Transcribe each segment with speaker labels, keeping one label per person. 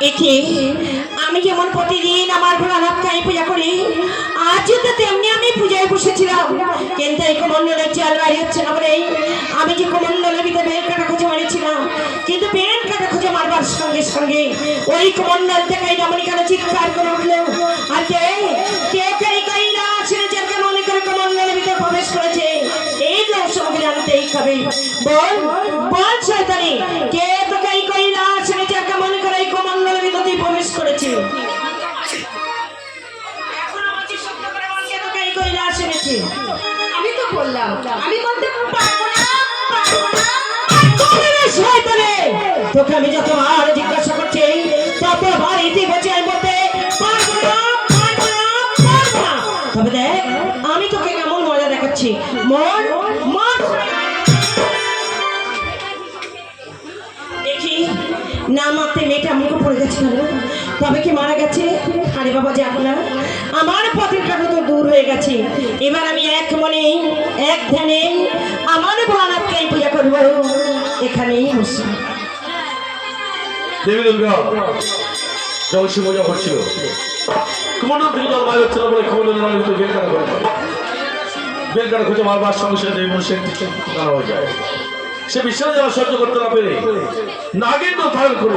Speaker 1: একে আমি যেমন প্রতিদিন আমার ভোলানাথকে আমি পূজা করি আজও তো তেমনি আমি পূজায় বসেছিলাম। কিন্তু এই কমণ্ডলের চাল বাড়ি হচ্ছে না বলে আমি যে কমণ্ডলের ভিতরে বেল কাটা খুঁজে মারিছিলাম কিন্তু বেল কাটা খুঁজে মারবার সঙ্গে সঙ্গে ওই কমণ্ডল থেকে কেন চিৎকার করে উঠল। আর কে? কে কে কই না যাকে মনে করে কমণ্ডলের ভিতরে প্রবেশ করেছে? এই আমাকে জানতেই হবে। বল বল শয়তানি, কে ছেড়েছে
Speaker 2: আমি তো বললাম, আমি বলতে
Speaker 1: তোকে আমি যতবার জিজ্ঞাসা করছি ততবার ইতি বলছি আমি বলতে পারব তবে দেখ, আমি তোকে কেমন মজা দেখাচ্ছি। মন না মারতে মেয়েটা মুখে পড়ে গেছে কেন? তবে কি মারা গেছে? আরে বাবা যাক না আমার পথের কাটা তো দূর হয়ে গেছে। এবার আমি এক মনে, এক ধ্যানে আমার ভোলানাথকে পূজা করব। এখানেই বসে।
Speaker 3: দেবী দুর্গা, যখন সে মজা হচ্ছিল কুমন্ডল থেকে জল বাইর হচ্ছিল বলে কুমন্ডল ভিতরে বেল কাটা করে খুঁজে সঙ্গে সঙ্গে মনুষ্যের হয়ে যায়। সে বিশ্বাস দেওয়া সহ্য করতে না পেরে নাগিন তো ধারণ করল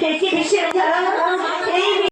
Speaker 1: Peki bir şey daha.